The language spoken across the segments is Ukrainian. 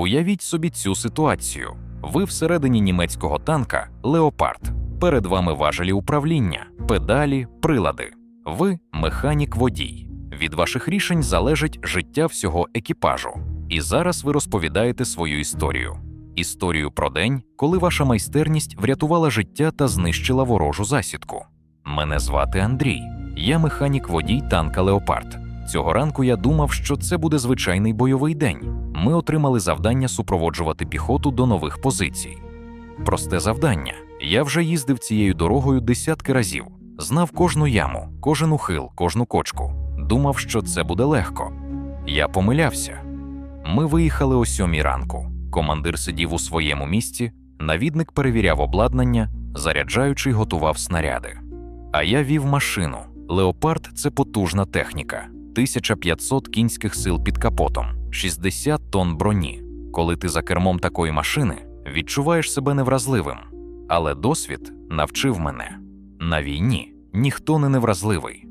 Уявіть собі цю ситуацію. Ви всередині німецького танка Леопард. Перед вами важелі управління, педалі, прилади. Ви механік водій. Від ваших рішень залежить життя всього екіпажу. І зараз ви розповідаєте свою історію. Історію про день, коли ваша майстерність врятувала життя та знищила ворожу засідку. Мене звати Андрій. Я механік водій танка Леопард. Цього ранку я думав, що це буде звичайний бойовий день. Ми отримали завдання супроводжувати піхоту до нових позицій. Просте завдання. Я вже їздив цією дорогою десятки разів, знав кожну яму, кожен ухил, кожну кочку. Думав, що це буде легко. Я помилявся. Ми виїхали о сьомій ранку. Командир сидів у своєму місці, навідник перевіряв обладнання, заряджаючий готував снаряди. А я вів машину. Леопард це потужна техніка, 1500 кінських сил під капотом, 60 тонн броні. Коли ти за кермом такої машини, відчуваєш себе невразливим. Але досвід навчив мене на війні ніхто не невразливий.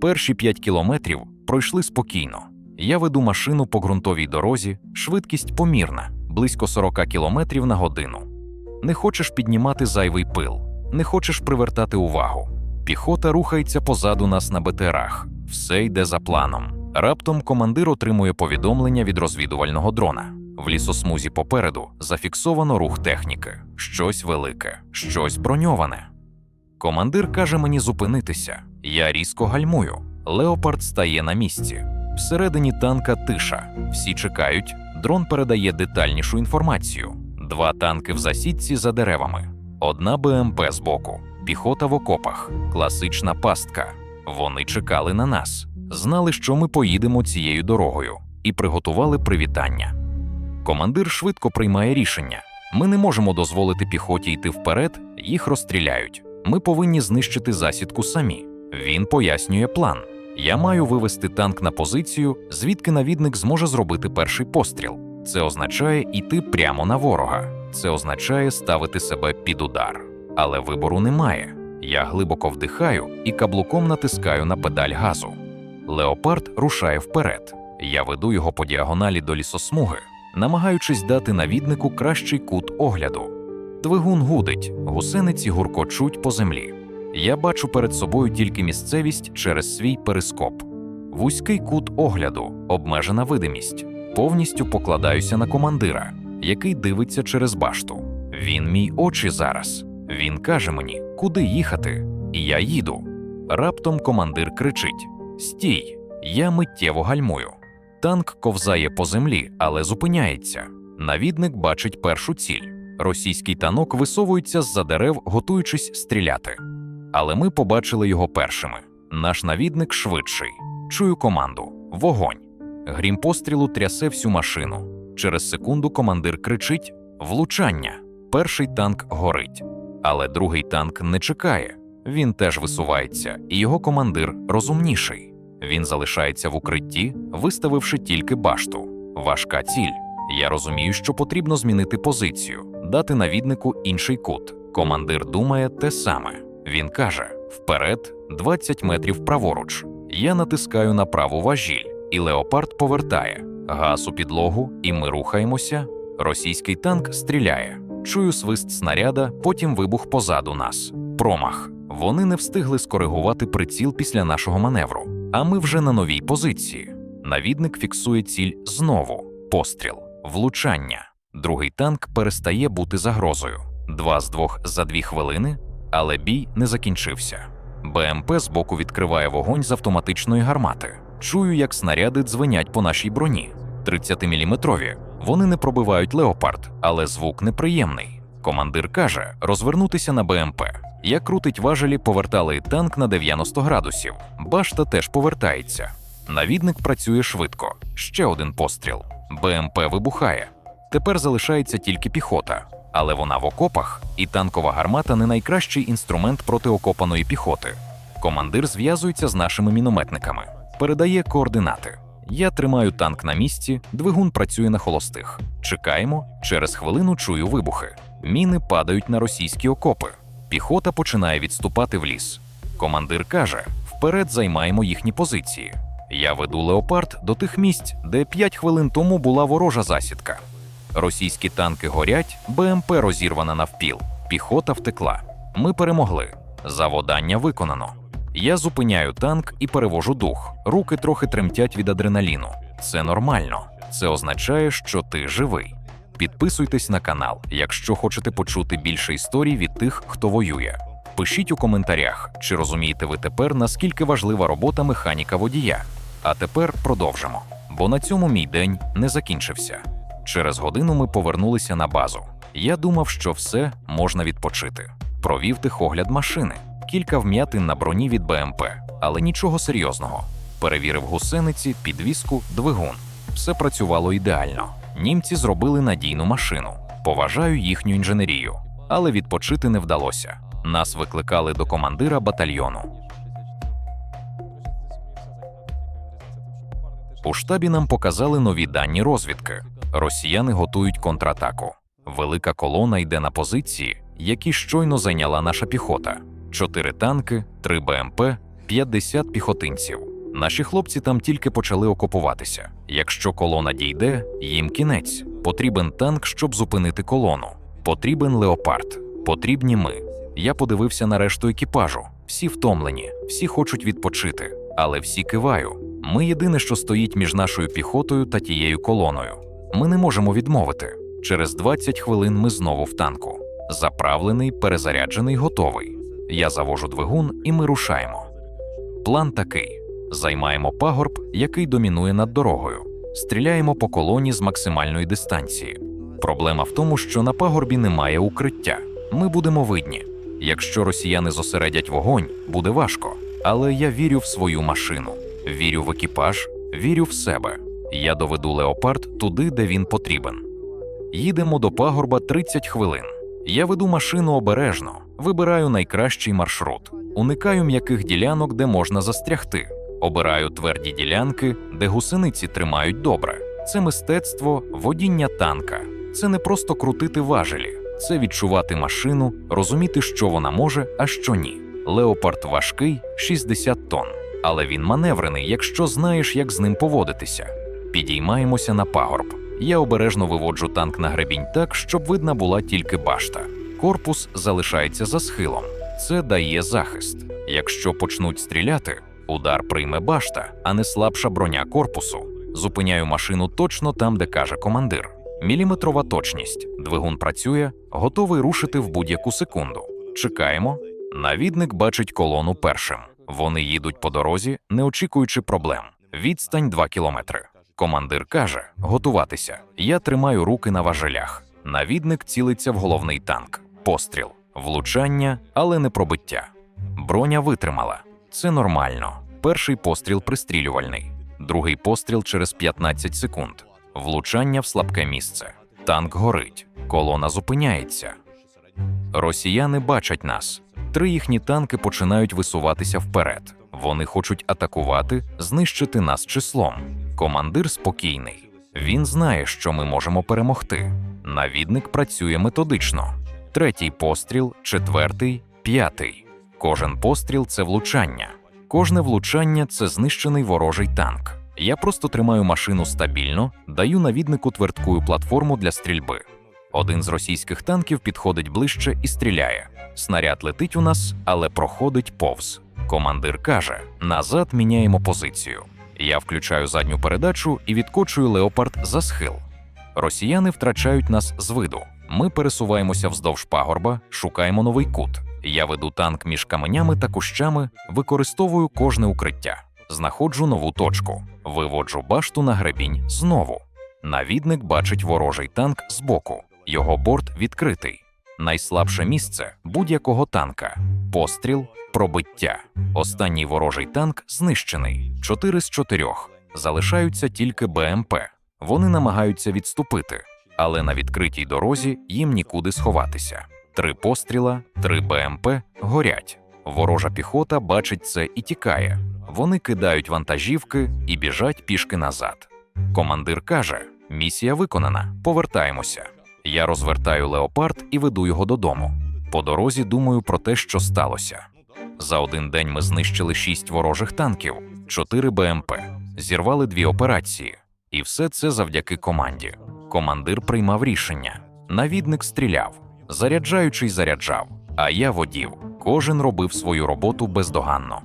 Перші 5 кілометрів пройшли спокійно. Я веду машину по ґрунтовій дорозі, швидкість помірна, близько 40 кілометрів на годину. Не хочеш піднімати зайвий пил, не хочеш привертати увагу. Піхота рухається позаду нас на БТРах. Все йде за планом. Раптом командир отримує повідомлення від розвідувального дрона. В лісосмузі попереду зафіксовано рух техніки, щось велике, щось броньоване. Командир каже мені зупинитися. Я різко гальмую. Леопард стає на місці. Всередині танка тиша. Всі чекають. Дрон передає детальнішу інформацію. Два танки в засідці за деревами, одна БМП збоку, піхота в окопах, класична пастка. Вони чекали на нас, знали, що ми поїдемо цією дорогою, і приготували привітання. Командир швидко приймає рішення: ми не можемо дозволити піхоті йти вперед, їх розстріляють. Ми повинні знищити засідку самі. Він пояснює план. Я маю вивести танк на позицію, звідки навідник зможе зробити перший постріл. Це означає йти прямо на ворога. Це означає ставити себе під удар. Але вибору немає. Я глибоко вдихаю і каблуком натискаю на педаль газу. Леопард рушає вперед. Я веду його по діагоналі до лісосмуги, намагаючись дати навіднику кращий кут огляду. Двигун гудить, гусениці гуркочуть по землі. Я бачу перед собою тільки місцевість через свій перископ. Вузький кут огляду, обмежена видимість. Повністю покладаюся на командира, який дивиться через башту. Він мій очі зараз. Він каже мені, куди їхати, я їду. Раптом командир кричить: Стій! Я миттєво гальмую. Танк ковзає по землі, але зупиняється. Навідник бачить першу ціль. Російський танок висовується з-за дерев, готуючись стріляти. Але ми побачили його першими. Наш навідник швидший. Чую команду: вогонь. Грім пострілу трясе всю машину. Через секунду командир кричить: влучання. Перший танк горить. Але другий танк не чекає. Він теж висувається, і його командир розумніший. Він залишається в укритті, виставивши тільки башту. Важка ціль. Я розумію, що потрібно змінити позицію, дати навіднику інший кут. Командир думає те саме. Він каже: вперед, 20 метрів праворуч. Я натискаю на праву важіль, і леопард повертає газ у підлогу, і ми рухаємося. Російський танк стріляє. Чую свист снаряда, потім вибух позаду нас. Промах. Вони не встигли скоригувати приціл після нашого маневру, а ми вже на новій позиції. Навідник фіксує ціль знову. Постріл, влучання. Другий танк перестає бути загрозою. Два з двох за дві хвилини, але бій не закінчився. БМП збоку відкриває вогонь з автоматичної гармати. Чую, як снаряди дзвенять по нашій броні. 30-мм. Вони не пробивають леопард, але звук неприємний. Командир каже: розвернутися на БМП. Як крутить важелі, повертали танк на 90 градусів. Башта теж повертається. Навідник працює швидко. Ще один постріл. БМП вибухає. Тепер залишається тільки піхота, але вона в окопах, і танкова гармата не найкращий інструмент проти окопаної піхоти. Командир зв'язується з нашими мінометниками, передає координати. Я тримаю танк на місці, двигун працює на холостих. Чекаємо, через хвилину чую вибухи. Міни падають на російські окопи. Піхота починає відступати в ліс. Командир каже: вперед займаємо їхні позиції. Я веду леопард до тих місць, де 5 хвилин тому була ворожа засідка. Російські танки горять, БМП розірвана навпіл, піхота втекла. Ми перемогли. Заводання виконано. Я зупиняю танк і перевожу дух. Руки трохи тремтять від адреналіну. Це нормально. Це означає, що ти живий. Підписуйтесь на канал, якщо хочете почути більше історій від тих, хто воює. Пишіть у коментарях, чи розумієте ви тепер, наскільки важлива робота механіка водія. А тепер продовжимо. Бо на цьому мій день не закінчився. Через годину ми повернулися на базу. Я думав, що все можна відпочити. Провів тихогляд машини, кілька вм'ятин на броні від БМП, але нічого серйозного. Перевірив гусениці, підвіску, двигун. Все працювало ідеально. Німці зробили надійну машину. Поважаю їхню інженерію, але відпочити не вдалося. Нас викликали до командира батальйону. У штабі нам показали нові дані розвідки. Росіяни готують контратаку. Велика колона йде на позиції, які щойно зайняла наша піхота: чотири танки, три БМП, 50 піхотинців. Наші хлопці там тільки почали окупуватися. Якщо колона дійде, їм кінець. Потрібен танк, щоб зупинити колону. Потрібен леопард. Потрібні ми. Я подивився на решту екіпажу. Всі втомлені, всі хочуть відпочити, але всі киваю. Ми єдине, що стоїть між нашою піхотою та тією колоною. Ми не можемо відмовити. Через 20 хвилин ми знову в танку. Заправлений, перезаряджений, готовий. Я завожу двигун, і ми рушаємо. План такий: займаємо пагорб, який домінує над дорогою, стріляємо по колоні з максимальної дистанції. Проблема в тому, що на пагорбі немає укриття. Ми будемо видні. Якщо росіяни зосередять вогонь, буде важко. Але я вірю в свою машину, вірю в екіпаж, вірю в себе. Я доведу леопард туди, де він потрібен. Їдемо до пагорба 30 хвилин. Я веду машину обережно, вибираю найкращий маршрут, уникаю м'яких ділянок, де можна застрягти, обираю тверді ділянки, де гусениці тримають добре. Це мистецтво водіння танка. Це не просто крутити важелі, це відчувати машину, розуміти, що вона може, а що ні. Леопард важкий 60 тонн, але він маневрений, якщо знаєш, як з ним поводитися. Підіймаємося на пагорб. Я обережно виводжу танк на гребінь так, щоб видна була тільки башта. Корпус залишається за схилом. Це дає захист. Якщо почнуть стріляти, удар прийме башта, а не слабша броня корпусу. Зупиняю машину точно там, де каже командир. Міліметрова точність. Двигун працює, готовий рушити в будь-яку секунду. Чекаємо. Навідник бачить колону першим. Вони їдуть по дорозі, не очікуючи проблем. Відстань 2 кілометри. Командир каже: готуватися. Я тримаю руки на важелях. Навідник цілиться в головний танк. Постріл, влучання, але не пробиття. Броня витримала. Це нормально. Перший постріл пристрілювальний, другий постріл через 15 секунд. Влучання в слабке місце. Танк горить, колона зупиняється. Росіяни бачать нас. Три їхні танки починають висуватися вперед. Вони хочуть атакувати, знищити нас числом. Командир спокійний. Він знає, що ми можемо перемогти. Навідник працює методично. Третій постріл, четвертий, п'ятий. Кожен постріл це влучання. Кожне влучання це знищений ворожий танк. Я просто тримаю машину стабільно, даю навіднику твердкую платформу для стрільби. Один з російських танків підходить ближче і стріляє. Снаряд летить у нас, але проходить повз. Командир каже: назад міняємо позицію. Я включаю задню передачу і відкочую леопард за схил. Росіяни втрачають нас з виду. Ми пересуваємося вздовж пагорба, шукаємо новий кут. Я веду танк між каменями та кущами, використовую кожне укриття. Знаходжу нову точку, виводжу башту на гребінь знову. Навідник бачить ворожий танк збоку. Його борт відкритий. Найслабше місце будь-якого танка. Постріл, пробиття. Останній ворожий танк знищений. Чотири з чотирьох. Залишаються тільки БМП. Вони намагаються відступити, але на відкритій дорозі їм нікуди сховатися. Три постріла, три БМП горять. Ворожа піхота бачить це і тікає. Вони кидають вантажівки і біжать пішки назад. Командир каже: місія виконана, повертаємося. Я розвертаю леопард і веду його додому. По дорозі думаю про те, що сталося. За один день ми знищили шість ворожих танків, чотири БМП, зірвали дві операції, і все це завдяки команді. Командир приймав рішення, навідник стріляв, заряджаючий заряджав, а я водів. Кожен робив свою роботу бездоганно.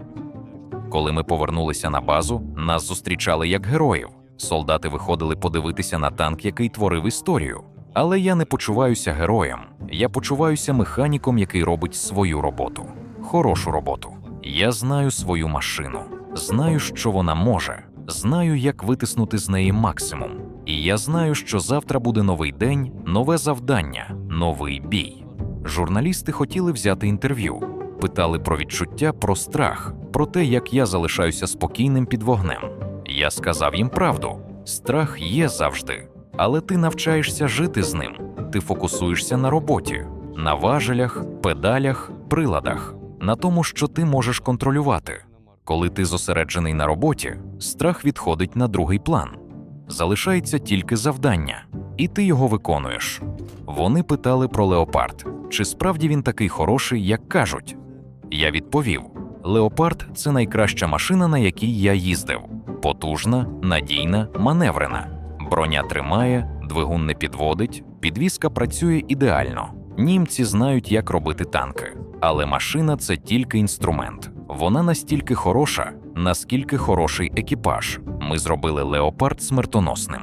Коли ми повернулися на базу, нас зустрічали як героїв. Солдати виходили подивитися на танк, який творив історію. Але я не почуваюся героєм. Я почуваюся механіком, який робить свою роботу, хорошу роботу. Я знаю свою машину, знаю, що вона може, знаю, як витиснути з неї максимум. І я знаю, що завтра буде новий день, нове завдання, новий бій. Журналісти хотіли взяти інтерв'ю, питали про відчуття, про страх, про те, як я залишаюся спокійним під вогнем. Я сказав їм правду: страх є завжди, але ти навчаєшся жити з ним. Ти фокусуєшся на роботі, на важелях, педалях, приладах, на тому, що ти можеш контролювати. Коли ти зосереджений на роботі, страх відходить на другий план. Залишається тільки завдання, і ти його виконуєш. Вони питали про леопард, чи справді він такий хороший, як кажуть. Я відповів: Леопард це найкраща машина, на якій я їздив. Потужна, надійна, маневрена. Броня тримає, двигун не підводить, підвізка працює ідеально. Німці знають, як робити танки, але машина це тільки інструмент. Вона настільки хороша, наскільки хороший екіпаж. Ми зробили леопард смертоносним.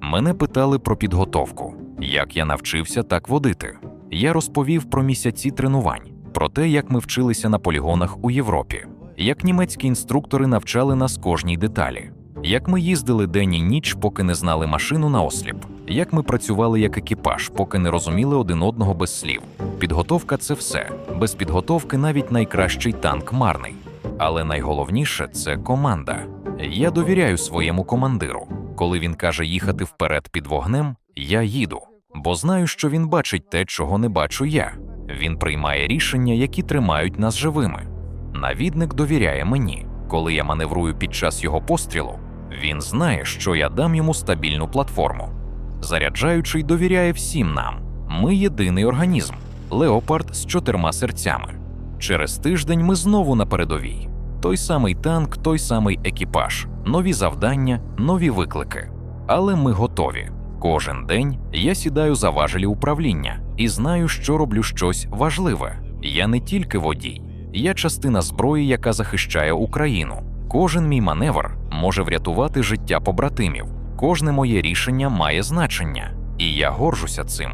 Мене питали про підготовку, як я навчився так водити. Я розповів про місяці тренувань, про те, як ми вчилися на полігонах у Європі, як німецькі інструктори навчали нас кожній деталі, як ми їздили день і ніч, поки не знали машину на осліп, як ми працювали як екіпаж, поки не розуміли один одного без слів. Підготовка це все. Без підготовки навіть найкращий танк марний. Але найголовніше це команда. Я довіряю своєму командиру. Коли він каже їхати вперед під вогнем, я їду, бо знаю, що він бачить те, чого не бачу я. Він приймає рішення, які тримають нас живими. Навідник довіряє мені. Коли я маневрую під час його пострілу, він знає, що я дам йому стабільну платформу. Заряджаючий довіряє всім нам. Ми єдиний організм леопард з чотирма серцями. Через тиждень ми знову на передовій. Той самий танк, той самий екіпаж, нові завдання, нові виклики. Але ми готові. Кожен день я сідаю за важелі управління і знаю, що роблю щось важливе. Я не тільки водій, я частина зброї, яка захищає Україну. Кожен мій маневр може врятувати життя побратимів. Кожне моє рішення має значення, і я горжуся цим.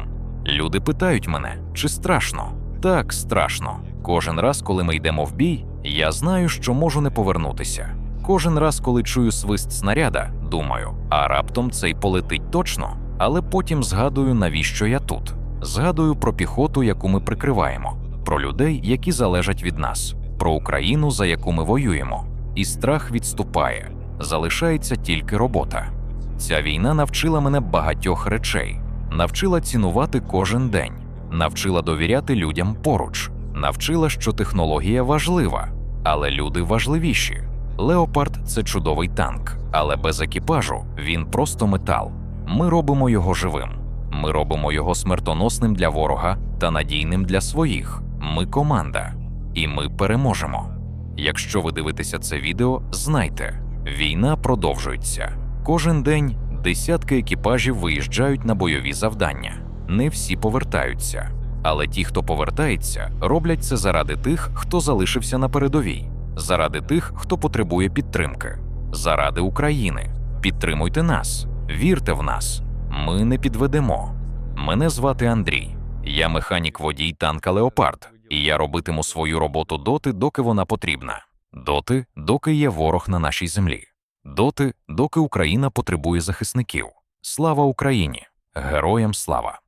Люди питають мене, чи страшно? Так, страшно. Кожен раз, коли ми йдемо в бій, я знаю, що можу не повернутися. Кожен раз, коли чую свист снаряда, думаю, а раптом цей полетить точно, але потім згадую, навіщо я тут. Згадую про піхоту, яку ми прикриваємо, про людей, які залежать від нас, про Україну, за яку ми воюємо. І страх відступає, залишається тільки робота. Ця війна навчила мене багатьох речей, навчила цінувати кожен день, навчила довіряти людям поруч, навчила, що технологія важлива, але люди важливіші. Леопард це чудовий танк, але без екіпажу він просто метал. Ми робимо його живим. Ми робимо його смертоносним для ворога та надійним для своїх. Ми команда, і ми переможемо. Якщо ви дивитеся це відео, знайте, війна продовжується. Кожен день десятки екіпажів виїжджають на бойові завдання. Не всі повертаються. Але ті, хто повертається, роблять це заради тих, хто залишився на передовій, заради тих, хто потребує підтримки, заради України. Підтримуйте нас, вірте в нас. Ми не підведемо. Мене звати Андрій. Я механік водій танка Леопард, і я робитиму свою роботу доти, доки вона потрібна. Доти, доки є ворог на нашій землі. Доти, доки Україна потребує захисників. Слава Україні! Героям слава!